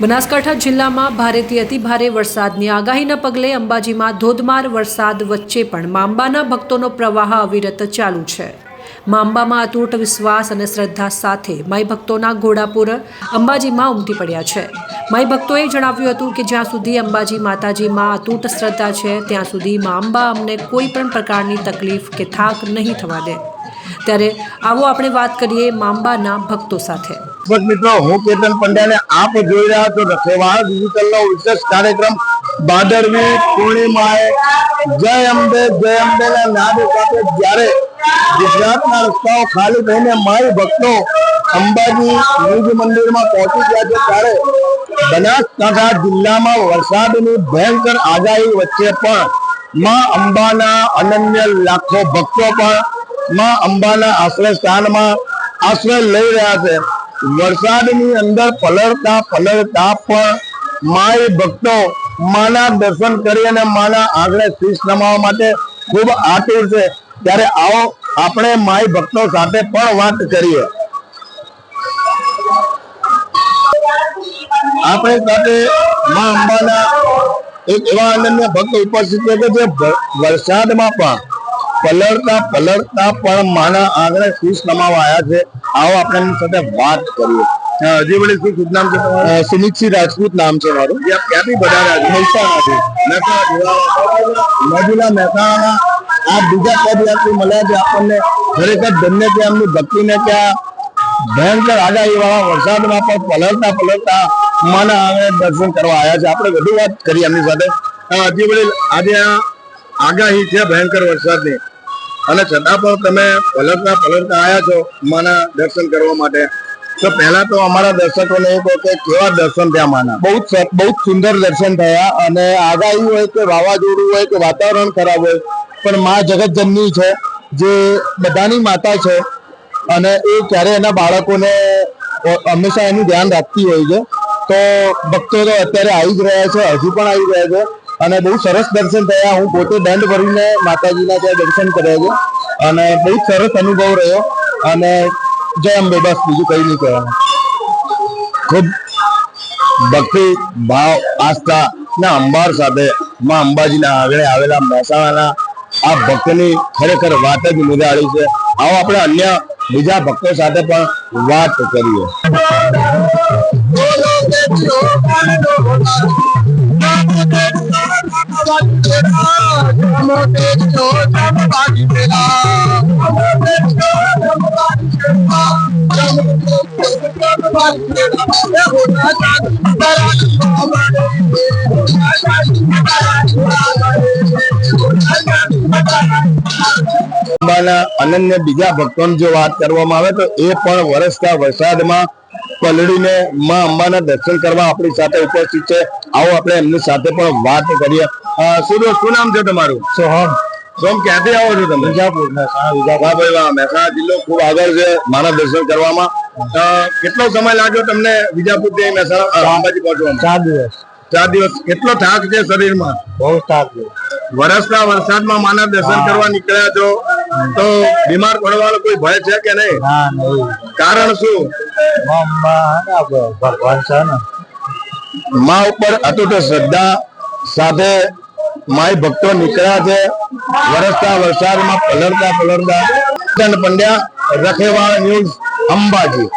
બનાસકાંઠા જિલ્લામાં ભારેથી અતિભારે વરસાદની આગાહીના પગલે અંબાજીમાં ધોધમાર વરસાદ વચ્ચે પણ માંબાના ભક્તોનો પ્રવાહ અવિરત ચાલુ છે. માંબામાં અતૂટ વિશ્વાસ અને શ્રદ્ધા સાથે માઈ ભક્તોના ઘોડાપુર અંબાજીમાં ઉમટી પડ્યા છે. માઈ ભક્તોએ જણાવ્યું હતું કે જ્યાં સુધી અંબાજી માતાજીમાં અતૂટ શ્રદ્ધા છે, ત્યાં સુધી મા અંબા અમને કોઈ પણ પ્રકારની તકલીફ કે થાક નહીં થવા દે. ત્યારે આવો આપણે વાત કરીએ માંબાના ભક્તો સાથે. દર્શક મિત્રો, હું કેતન પંડ્યા આપ જોઈ રહ્યા છો રખેવાળ ડિજિટલ નો વિશેષ કાર્યક્રમ ભાદરવી પૂર્ણિમાએ. જય અંબે જય અંબે ના નાદ સાથે જ્યારે ગુજરાતના રસ્તાઓ ખાલી થઈને માય ભક્તો અંબાજી નિજ મંદિરમાં પહોંચી ગયા છે, ત્યારે બનાસકાંઠા જિલ્લામાં વરસાદની ભયંકર આગાહી વચ્ચે પણ માં અંબાના અનન્ય લાખો ભક્તો પણ માં અંબાના આશ્રય સ્થાનમાં આશ્રય લઈ રહ્યા છે. વરસાદની અંદર પલળતા પલળતા પણ માય ભક્તો માના દર્શન કરી અને માના આગળ શીશ નમાવા માટે ખૂબ આતુર છે. ત્યારે આવો આપણે માય ભક્તો સાથે પણ વાત કરીએ. આપણી સાથે મા અંબાના એક એવા અનન્ય ભક્ત ઉપસ્થિત છે કે જે વરસાદમાં પણ પલળતા પલળતા પણ માના આંગણે શીશ નમાવા આવ્યા છે. આવો આપણે એમની સાથે વાત કરીએ. હજી વળી શું શુભ નામ છે તમારું? સુમિતસિંહ રાજપૂત નામ છે મારું. જે આપ ક્યાંથી બધા મહેસાણાથી મહેસાણા મહેસાણાના આ બીજા પદયાત્રી મળ્યા છે આપણને. ખરેખર બંને ત્યાં એમની ભક્તિને ત્યાં ભયંકર આગાહી વાળા વરસાદમાં પણ પલળતા પલળતા માના આંગણે દર્શન કરવા આવ્યા છે. આપણે વધુ વાત કરી એમની સાથે. હજી વળી આજે આગાહી છે ભયંકર વરસાદની. અને છતાં પણ તમે પલટતા પલટતા આવ્યા છો માના દર્શન કરવા માટે. તો પહેલા તો અમારા દર્શકોને એ કહો કે કેવા દર્શન થયા માના? બહુ જ બહુ જ સુંદર દર્શન થયા અને આગાહી હોય કે વાવાઝોડું હોય કે વાતાવરણ ખરાબ હોય, પણ મા જગતજનની છે, જે બધાની માતા છે અને એ ક્યારે એના બાળકોને હંમેશા એનું ધ્યાન રાખતી હોય છે. તો ભક્તો અત્યારે આવી જ રહ્યા છે, હજુ પણ આવી રહ્યા છે. અને બહુ સરસ દર્શન થયા. હું પોતે દંડ ભરીને માતાજીના ત્યાં દર્શન કર્યા છે. અને બહુ સરસ અનુભવ રહ્યો. અને જય અંબે, બસ બીજું કઈ નહીં કહેવાનું. ખૂબ ભક્તિ, ભાવ, આસ્થા ના અંબાર સાથે માં અંબાજીના આગળ આવેલા મહેસાણાના આ ભક્તની ખરેખર વાત જ નિરાળી છે. આવો આપણે અન્ય બીજા ભક્તો સાથે પણ વાત કરીએ. અનન્ય બીજા ભક્તોની જો વાત કરવામાં આવે તો એ પણ વરસતા વરસાદમાં પલળીને માં અંબાના દર્શન કરવા આપણી સાથે ઉપસ્થિત છે. આવો આપણે એમની સાથે પણ વાત કરીએ. અ, શું નામ છે તમારું? સોહમ. સોમ ક્યાંથી આવો છો તમે? વિજાપુર મહેસાણા વાહ મહેસાણા જિલ્લો ખૂબ આગળ છે માના દર્શન કરવામાં. કેટલો સમય લાગ્યો તમને વિજાપુરથી મહેસાણા અંબાજી પહોંચવામાં? ચાર દિવસ. ચાર દિવસ. કેટલો થાક છે શરીરમાં? બહુ થાક છે. વરસતા વરસાદમાં માનવ દર્શન કરવા નીકળ્યા છો તો બીમાર પડવાનો કોઈ ભય છે કે નહીં? કારણ શું? ભગવાન છે ને. મા ઉપર અતૂટ શ્રદ્ધા સાથે માય ભક્તો નીકળ્યા છે. વરસતા વરસાદમાં પલળતા પલળતા. પંડ્યા રખેવાળ ન્યૂઝ અંબાજી.